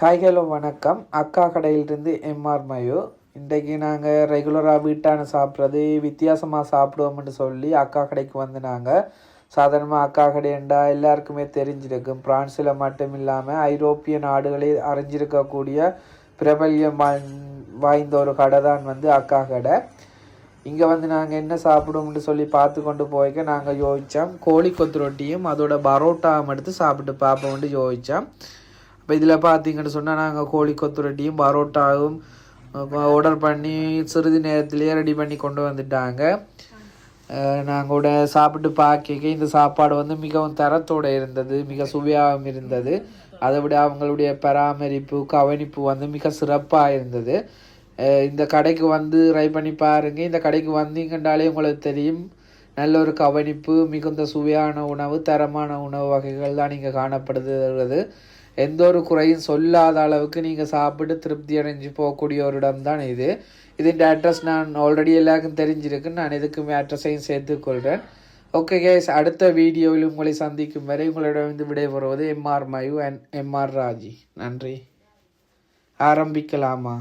Hi hello வணக்கம். அக்கா கடையிலிருந்து எம்ஆர் மயோ. இன்றைக்கு நாங்கள் ரெகுலராக வீட்டான சாப்பிட்றது வித்தியாசமாக சாப்பிடுவோம்னு சொல்லி அக்கா கடைக்கு வந்து நாங்கள் சாதாரணமாக அக்கா கடைண்டா எல்லாருக்குமே தெரிஞ்சிருக்கும். பிரான்ஸில் மட்டும் இல்லாமல் ஐரோப்பிய நாடுகளே அறிஞ்சிருக்கக்கூடிய பிரபல்யம் வாய்ந்த ஒரு கடை தான் வந்து அக்கா கடை. இங்கே வந்து நாங்கள் என்ன சாப்பிடுவோம்னு சொல்லி பார்த்து கொண்டு போய்க்க நாங்கள் யோசித்தோம் கோழி கொத்து ரொட்டியும் அதோட பரோட்டாவும் எடுத்து சாப்பிட்டு பார்ப்போம்னு யோசித்தோம் இப்போ இதில் பார்த்தீங்கன்னு சொன்னால் நாங்கள் கோழி கொத்துரட்டியும் பரோட்டாவும் ஆர்டர் பண்ணி சிறிது நேரத்திலேயே ரெடி பண்ணி கொண்டு வந்துட்டாங்க. நாங்கள் கூட சாப்பிட்டு பார்க்க இந்த சாப்பாடு வந்து மிகவும் தரத்தோடு இருந்தது மிக சுவையாகவும் இருந்தது. அதை விட அவங்களுடைய பராமரிப்பு கவனிப்பு வந்து மிக சிறப்பாக இருந்தது. இந்த கடைக்கு வந்து ட்ரை பண்ணி பாருங்கள் இந்த கடைக்கு வந்தீங்கன்றாலே உங்களுக்கு தெரியும். நல்ல ஒரு கவனிப்பு மிகுந்த சுவையான உணவு தரமான உணவு வகைகள் தான் இங்கே காணப்படுகிறது. எந்த ஒரு குறையும் சொல்லாத அளவுக்கு நீங்கள் சாப்பிட்டு திருப்தி அடைஞ்சு போகக்கூடிய ஒரு இடம் தான் இது. இதன் அட்ரஸ் நான் ஆல்ரெடி எல்லாருக்கும் தெரிஞ்சிருக்கு நான் இதுக்குமே அட்ரஸையும் சேர்த்துக்கொள்கிறேன் ஓகே கேஸ் அடுத்த வீடியோவில் உங்களை சந்திக்கும் வரை உங்களிடம் விடைபெறுவது MR Mayu and MR Raji நன்றி. ஆரம்பிக்கலாமா?